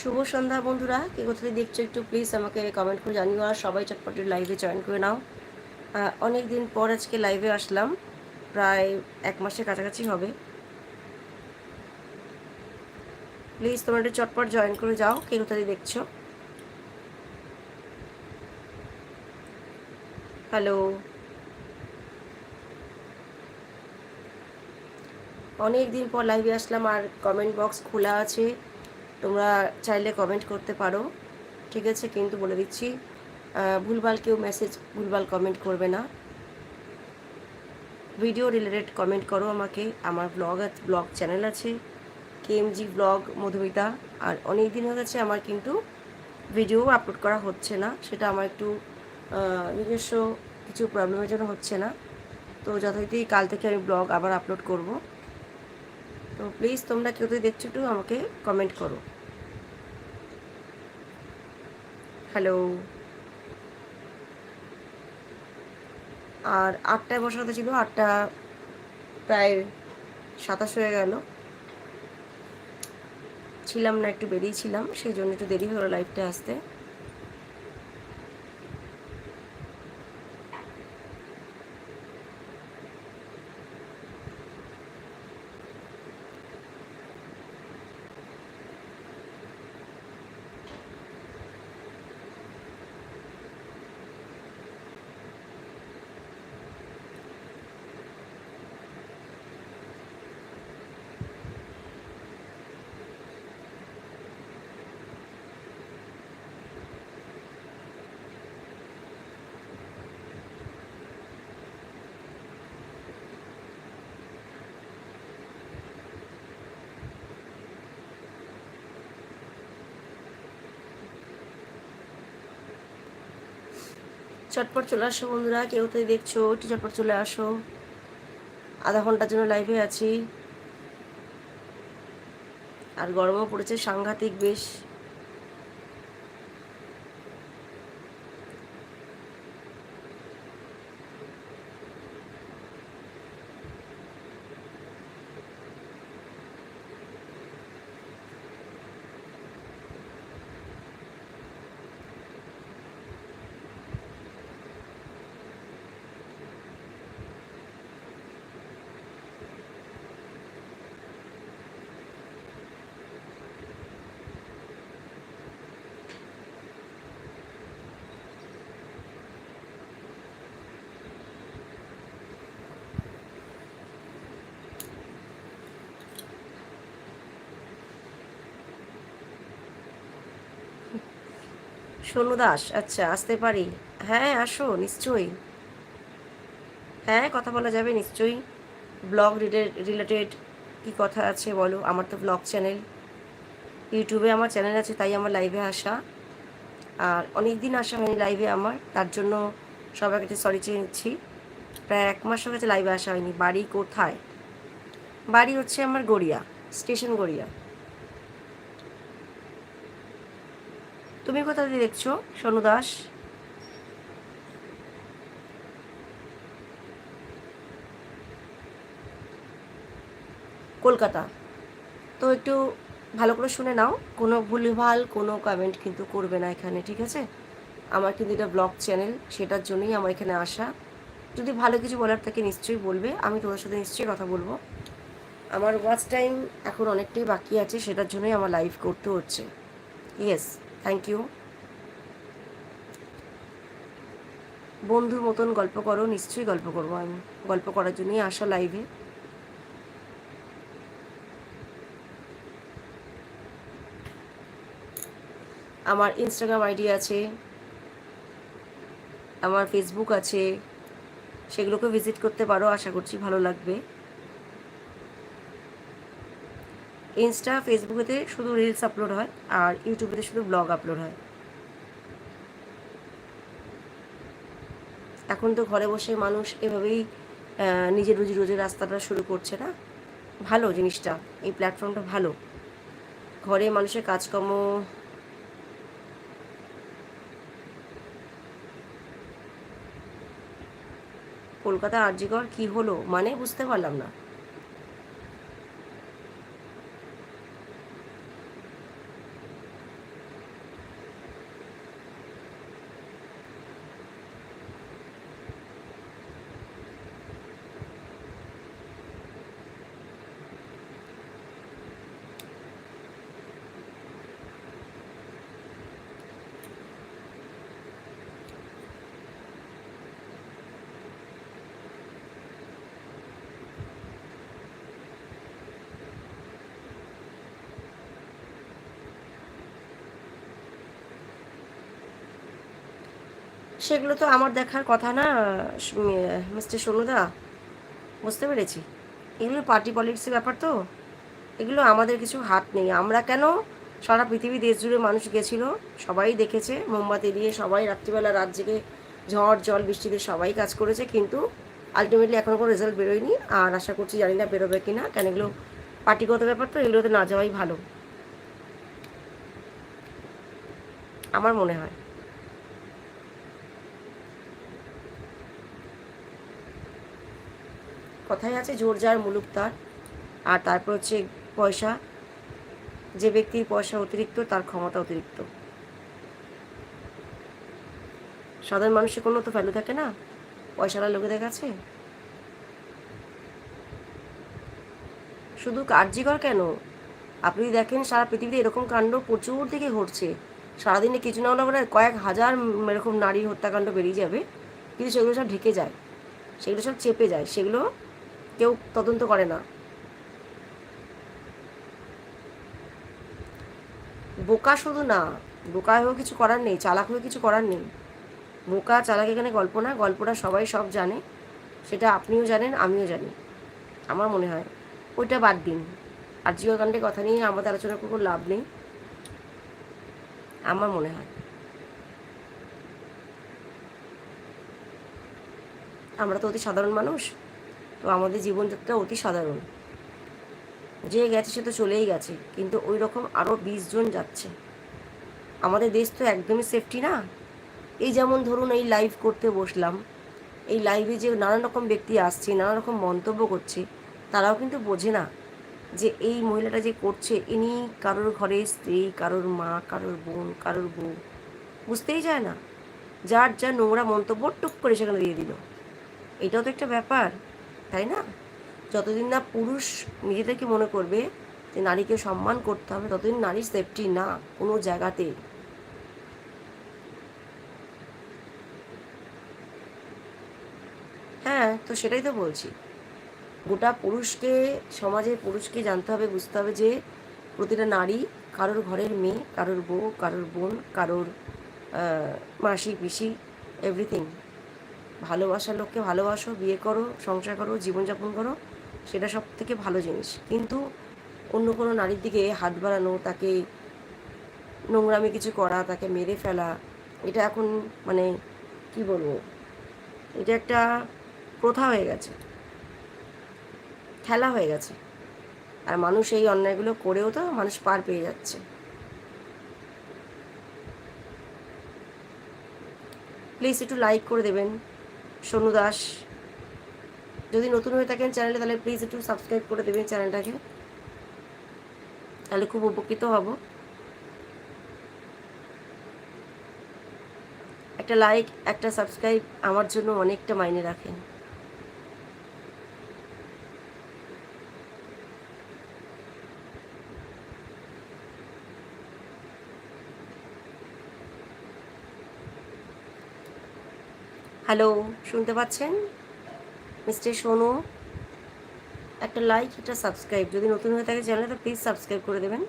শুভ সন্ধ্যা বন্ধুরা। কে কোথায় দেখছ একটু প্লিজ আমাকে কমেন্ট করে জানিও আর সবাই চটপটের লাইভে জয়েন করে নাও। অনেক দিন পর আজকে লাইভে আসলাম। প্রায় এক মাসের কাছাকাছি হবে। প্লিজ তোমরা একটু চটপট জয়েন করে যাও। কে কোথায় দেখছ? হ্যালো অনেক দিন পর লাইভে আসলাম আর কমেন্ট বক্স খোলা আছে। তোমরা চাইলে কমেন্ট করতে পারো। ঠিক আছে, কিন্তু বলে দিচ্ছি ভুলভাল কেউ মেসেজ ভুলভাল কমেন্ট করবে না। ভিডিও রিলেটেড কমেন্ট করো আমাকে। আমার ব্লগ ব্লগ চ্যানেল আছে কেএমজি ব্লগ মধুমিতা। আর অনেক দিন হয়ে গেছে আমার কিন্তু ভিডিও আপলোড করা হচ্ছে না। সেটা আমার একটু নিজস্ব কিছু প্রবলেমের জন্য হচ্ছে না। তো যথারীতি কাল থেকে আমি ব্লগ আবার আপলোড করব। তো প্লিজ তোমরা কেউ যদি দেখছ একটু আমাকে কমেন্ট করো। হ্যালো আর আটটায় বসাতে ছিল, আটটা প্রায় সাতাশ হয়ে গেল। ছিলাম না, একটু বেরিয়েছিলাম সেই জন্য একটু দেরি হলো লাইভটা আসতে। চটপট চলে আসো বন্ধুরা, কেউ তো দেখছ, একটু চটপট চলে আসো। আধা ঘণ্টার জন্য লাইভে আছি। আর গরমও পড়েছে সাংঘাতিক বেশ। সোনু দাস আচ্ছা আসতে পারি। হ্যাঁ আসো, নিশ্চয়ই। হ্যাঁ কথা বলা যাবে, নিশ্চয়ই। ব্লগ রিলেটেড কি কথা আছে বলো? আমার তো ব্লগ চ্যানেল। ইউটিউবে আমার চ্যানেল আছে, তাই আমার লাইভে আসা। আর অনেক দিন আসা হয়নি লাইভে আমার, তার জন্য সবার কাছে সরি চেয়ে নিচ্ছি। প্রায় এক মাস হয়ে গেছে লাইভে আসা হয়নি। বাড়ি কোথায়? বাড়ি হচ্ছে আমার গড়িয়া, স্টেশন গড়িয়া। তুমি কোথা দিয়ে দেখছ, সোনু দাস? কলকাতা। তো একটু ভালো করে শুনে নাও, কোনো ভুলভাল, কোনো কমেন্ট কিন্তু করবে না এখানে, ঠিক আছে? আমার কিন্তু এটা ব্লগ চ্যানেল সেটার জন্যই আমার এখানে আসা। যদি ভালো কিছু বলার থাকে নিশ্চয়ই বলবে, আমি তোমার সাথে নিশ্চয়ই কথা বলব। আমার ওয়াচ টাইম এখন অনেকটাই বাকি আছে, সেটার জন্যই আমার লাইভ করতে হচ্ছে। ইয়েস থ্যাংক ইউ বন্ধুর মতন গল্প করো, নিশ্চয়ই গল্প করব আমি। গল্প করার জন্যই আসা লাইভে আমার ইনস্টাগ্রাম আইডি আছে। আমার ফেসবুক আছে। সেগুলোকে ভিজিট করতে পারো, আশা করছি ভালো লাগবে। ইনস্টা ফেসবুকেতে শুধু রিলস আপলোড হয় আর ইউটিউবেতে শুধু ব্লগ আপলোড হয়। এখন তো ঘরে বসে মানুষ এভাবেই নিজের রুজি রোজের রাস্তাটা শুরু করছে না? ভালো জিনিসটা, এই প্ল্যাটফর্মটা ভালো। ঘরে মানুষের কাজকর্ম কলকাতা আরজিগড় কি হলো? মানে বুঝতে পারলাম না। সেগুলো তো আমার দেখার কথা না মিস্টার সোনুদা। বুঝতে পেরেছি। এগুলো পার্টি পলিটিক্সের ব্যাপার তো। এগুলো আমাদের কিছু হাত নেই। আমরা কেন সারা পৃথিবী দেশ জুড়ে মানুষ গেছিল? সবাই দেখেছে, মোমবাতি দিয়ে সবাই রাত্রিবেলা রাত জেগে ঝড়, জল, বৃষ্টিতে সবাই কাজ করেছে, কিন্তু আলটিমেটলি এখনও কোনো রেজাল্ট বেরোয়নি। আর আশা করছি জানি না বেরোবে কি না কেন এগুলো পার্টিগত ব্যাপার তো, এগুলোতে না যাওয়াই ভালো। আমার মনে হয়। কথাই আছে, জোর যার মুলুক তার। আর তারপর হচ্ছে পয়সা। যে ব্যক্তির পয়সা অতিরিক্ত, তার ক্ষমতা অতিরিক্ত। সাধারণ মানুষের কোনো তো ভ্যালু থাকে না। পয়সাটা লোকেদের কাছে। শুধু কার্যকর কেন? আপনি দেখেন, সারা পৃথিবীতে এরকম কাণ্ড প্রচুর দিকে ঘটছে। সারাদিনে কিছু না হলে কয়েক হাজার এরকম নারীর হত্যাকাণ্ড বেরিয়ে যাবে। কিন্তু সেগুলো সব ঢেকে যায়। সেগুলো সব চেপে যায়। সেগুলো কেউ তদন্ত করে না। বোকা শুধু না, বোকা হয়েও কিছু করার নেই, চালাক হয়েও কিছু করার নেই। বোকা চালাক এখানে গল্প না, গল্পটা সবাই সব জানে। সেটা আপনিও জানেন, আমিও জানি। আমার মনে হয়। ওইটা বাদ দিন। আর জিওকাণ্ডের কথা নিয়ে আমাদের আলোচনা করব, লাভ নেই। আমার মনে হয়। আমরা তো অতি সাধারণ মানুষ। তো আমাদের জীবনযাত্রা অতি সাধারণ। যে গেছে সে তো চলেই গেছে, কিন্তু ওই রকম আরও বিশ জন যাচ্ছে। আমাদের দেশ তো একদমই সেফটি না। এই যেমন ধরুন এই লাইভ করতে বসলাম, এই লাইভে যে নানান রকম ব্যক্তি আসছে নানা রকম মন্তব্য করছে, তারাও কিন্তু বোঝে না যে এই মহিলাটা যে করছে, ইনি কারোর ঘরে স্ত্রী, কারোর মা, কারোর বোন, কারোর বউ, বুঝতেই যায় না। যার যা নোংরা মন্তব্য টুক করে সেখানে দিয়ে দিল। এটাও তো একটা ব্যাপার। তাই না? যতদিন না পুরুষ নিজেদেরকে মনে করবে যে নারীকে সম্মান করতে হবে, ততদিন নারীর সেফটি না কোনো জায়গাতে। হ্যাঁ তো সেটাই তো বলছি। গোটা পুরুষকে সমাজে পুরুষকে জানতে হবে, বুঝতে হবে যে প্রতিটা নারী কারোর ঘরের মেয়ে, কারোর বউ, কারোর বোন, কারোর মাসি, পিসি এভরিথিং ভালোবাসার লোককে ভালোবাসো, বিয়ে করো, সংসার করো, জীবনযাপন করো, সেটা সব থেকে ভালো জিনিস। কিন্তু অন্য কোনো নারীর দিকে হাত বাড়ানো, তাকে নোংরামি কিছু করা, তাকে মেরে ফেলা, এটা এখন মানে কি বলব? এটা একটা প্রথা হয়ে গেছে। খেলা হয়ে গেছে। আর মানুষ এই অন্যায়গুলো করেও তো মানুষ পার পেয়ে যাচ্ছে। প্লিজ একটু লাইক করে দেবেন। সোনু দাস। যদি নতুন হয়ে থাকেন চ্যানেলে, তাহলে প্লিজ একটু সাবস্ক্রাইব করে দেবেন চ্যানেলটাকে। তাহলে খুব উপকৃত হব। একটা লাইক একটা সাবস্ক্রাইব আমার জন্য অনেকটা মাইনে রাখেন। হ্যালো, শুনতে পাচ্ছেন? মিস্টার সোনু, একটা লাইক একটা সাবস্ক্রাইব যদি নতুন হয়ে থাকে চ্যানেলে তো প্লিজ সাবস্ক্রাইব করে দেবেন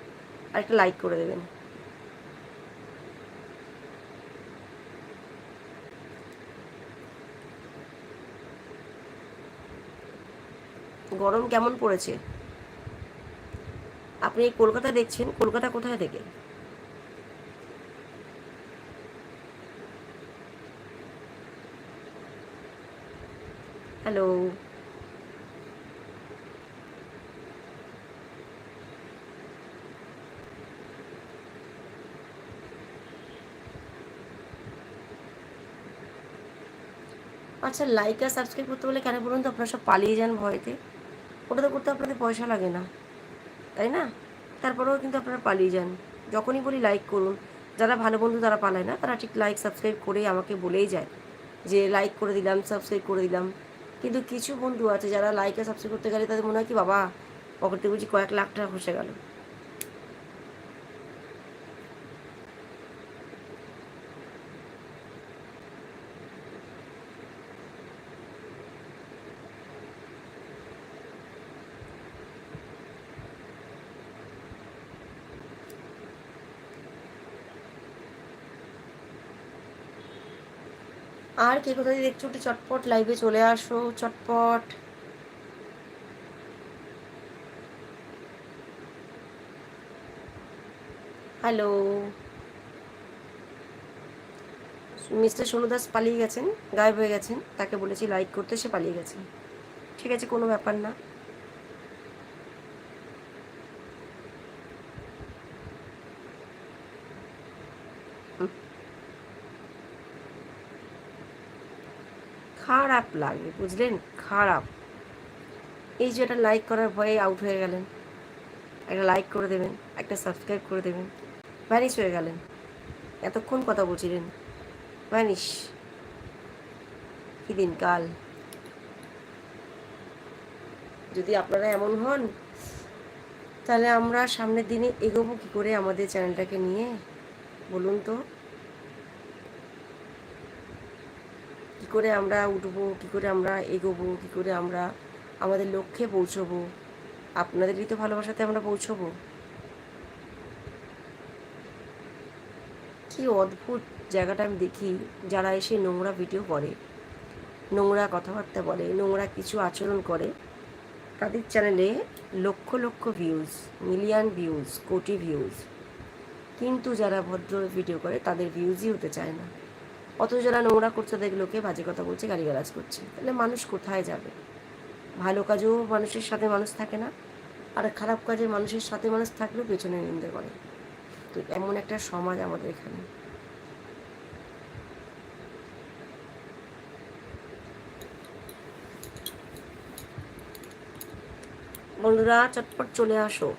আর একটা লাইক করে দেবেন। গরম কেমন পড়েছে? আপনি কলকাতা দেখছেন? কলকাতা কোথায় থেকে? হ্যালো আচ্ছা লাইক আর সাবস্ক্রাইব করতে বলে কেন বলুন তো? আপনারা সব পালিয়ে যান ভয়তে। ওটা তো করতে আপনাদের পয়সা লাগে না। তাই না? তারপরেও কিন্তু আপনারা পালিয়ে যান। যখনই বলি লাইক করুন। যারা ভালো বন্ধু তারা পালায় না। তারা ঠিক লাইক সাবস্ক্রাইব করেই আমাকে বলেই যায় যে লাইক করে দিলাম সাবস্ক্রাইব করে দিলাম। কিন্তু কিছু বন্ধু আছে যারা লাইক সাবস্ক্রাইব করতে গেলে তাদের মনে হয় কি, বাবা, পকেটে বুঝি কয়েক লাখ টাকা খসে গেল। আর কে কোথায় দেখছ, একটু চটপট লাইভে চলে আসো, চটপট। হ্যালো মিস্টার সোনু দাস পালিয়ে গেছেন, গায়েব হয়ে গেছেন, তাকে বলেছি লাইক করতে, সে পালিয়ে গেছেন ঠিক আছে, কোনো ব্যাপার না। খারাপ লাগে, বুঝলেন? খারাপ। এই যে এটা লাইক করার ভয়ে আউট হয়ে গেলেন। একটা লাইক করে দেবেন, একটা সাবস্ক্রাইব করে দেবেন। ভ্যানিশ হয়ে গেলেন। এতক্ষণ কথা বলছিলেন। ভ্যানিশ কি দিন কাল যদি আপনারা এমন হন, তাহলে আমরা সামনের দিনে এগোবো কী করে আমাদের চ্যানেলটাকে নিয়ে? বলুন তো। কি করে আমরা উঠবো, কি করে আমরা এগোবো, কি করে আমরা আমাদের লক্ষ্যে পৌঁছবো? আপনাদেরই তো ভালোবাসাতে আমরা পৌঁছবো। কি অদ্ভুত জায়গাটা আমি দেখি যারা এসে নোংরা ভিডিও করে, নোংরা কথাবার্তা বলে, নোংরা কিছু আচরণ করে। তাদের চ্যানেলে lakh lakh views million views crore views কিন্তু যারা ভদ্র ভিডিও করে, তাদের ভিউজই হতে চায় না। অত যারা নোংরা করছে তাদের লোকে বাজে কথা বলছে, গালিগালাজ করছে। তাহলে মানুষ কোথায় যাবে? ভালো কাজেও মানুষের সাথে মানুষ থাকে না, আর খারাপ কাজে মানুষের সাথে মানুষ থাকলেও পেছনে নিন্দে করে। তো এমন একটা সমাজ আমাদের এখানে। বন্ধুরা, চটপট চলে আসো।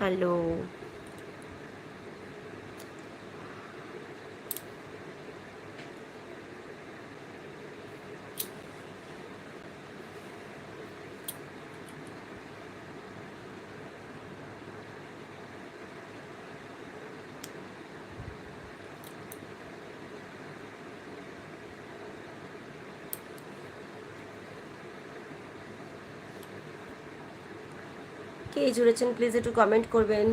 হ্যালো কে জুড়েছেন প্লিজ একটু কমেন্ট করবেন।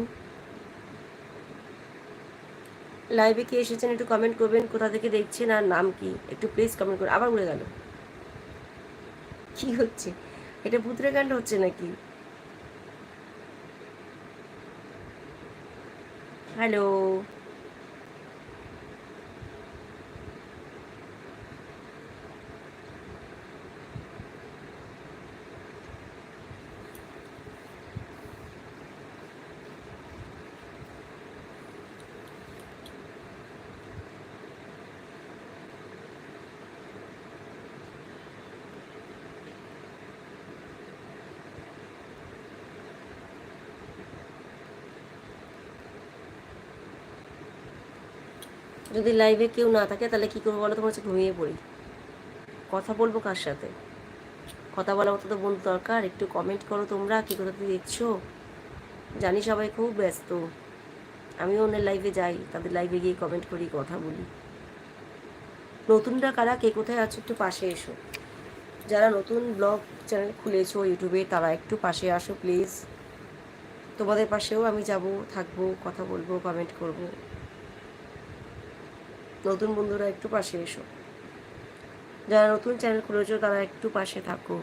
লাইভে কে এসেছেন একটু কমেন্ট করবেন, কোথা থেকে দেখছেন আর নাম কি? একটু প্লিজ কমেন্ট করুন, আবার উড়ে গেল। কি হচ্ছে? এটা ভূতরে কাণ্ড হচ্ছে নাকি? হ্যালো যদি লাইভে কেউ না থাকে, তাহলে কী করব বলো তোমার হচ্ছে ঘুমিয়ে পড়ি। কথা বলব কার সাথে? কথা বলার মতো তো বন্ধু দরকার। একটু কমেন্ট করো তোমরা, কী কোথা থেকে দেখছ? জানি সবাই খুব ব্যস্ত। আমিও অন্যের লাইভে যাই, তাদের লাইভে গিয়ে কমেন্ট করি, কথা বলি। নতুনরা কারা? কে কোথায় আছো? একটু পাশে এসো। যারা নতুন ব্লগ চ্যানেল খুলেছো ইউটিউবে তারা একটু পাশে আসো প্লিজ তোমাদের পাশেও আমি যাব, থাকব, কথা বলব কমেন্ট করব। নতুন বন্ধুরা একটু পাশে এসো। যারা নতুন চ্যানেল খুলেছো তারা একটু পাশে থাকো।